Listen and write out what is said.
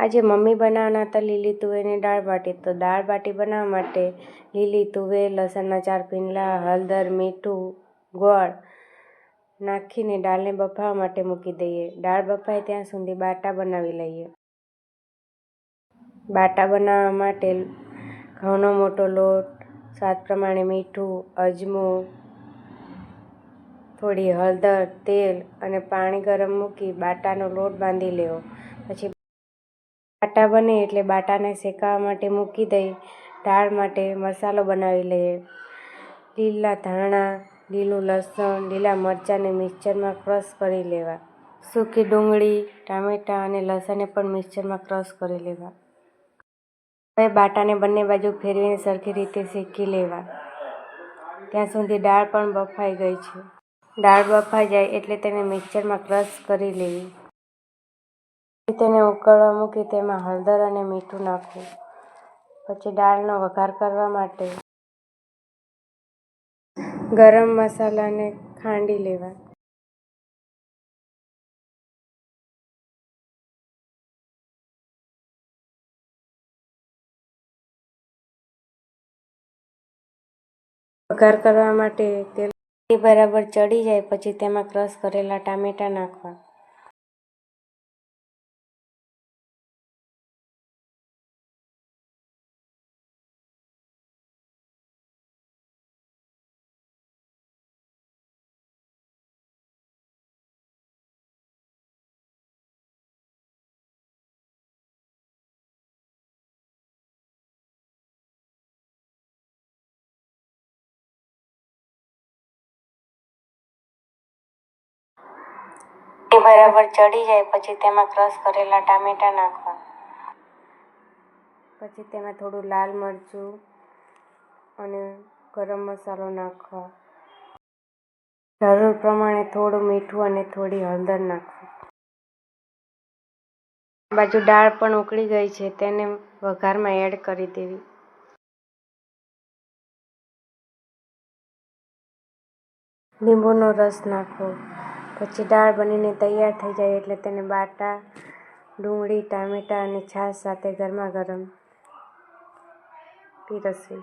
આજે મમ્મી બનાવવાના હતા લીલી તુવેરની દાળ બાટી. તો દાળ બાટી બનાવવા માટે લીલી તુવેર, લસણના ચાર પીંડલા, હળદર, મીઠું, ગોળ નાખીને દાળને બફાવા માટે મૂકી દઈએ. દાળ બફાય ત્યાં સુધી બાટા બનાવી લઈએ. બાટા બનાવવા માટે ઘઉંનો મોટો લોટ, સ્વાદ પ્રમાણે મીઠું, અજમો, થોડી હળદર, તેલ અને પાણી ગરમ મૂકી બાટાનો લોટ બાંધી લેવો. પછી બાટા બને એટલે બાટાને શેકાવા માટે મૂકી દઈ, દાળ માટે મસાલો બનાવી લઈએ. લીલા ધાણા, લીલું લસણ, લીલા મરચાંને મિક્સરમાં ક્રશ કરી લેવા. સૂકી ડુંગળી, ટામેટાં અને લસણને પણ મિક્સરમાં ક્રશ કરી લેવા. હવે બાટાને બંને બાજુ ફેરવીને સરખી રીતે શેકી લેવા. ત્યાં સુધી દાળ પણ બફાઈ ગઈ છે. દાળ બફાઈ જાય એટલે તેને મિક્સરમાં ક્રશ કરી લેવી તેને ઉકળવા મૂકી તેમાં હળદર અને મીઠું નાખવું. પછી દાળનો વઘાર કરવા માટે ગરમ મસાલાને ખાંડી લેવા. વઘાર કરવા માટે તેલ બરાબર ચડી જાય, પછી તેમાં ક્રશ કરેલા ટામેટાં નાખવા. તે બરાબર ચડી જાય, પછી તેમાં ક્રશ કરેલા ટામેટાં નાખવા. પછી તેમાં થોડું લાલ મરચું અને ગરમ મસાલો નાખવા. જરૂર પ્રમાણે થોડું મીઠું અને થોડી હળદર નાખવી. બાજુ દાળ પણ ઉકળી ગઈ છે, તેને વઘારમાં એડ કરી દેવી. લીંબુનો રસ નાખવો. પછી દાળ બનીને તૈયાર થઈ જાય એટલે તેને બાટા, ડુંગળી, ટામેટાં અને છાશ સાથે ગરમા ગરમ પીરસવી.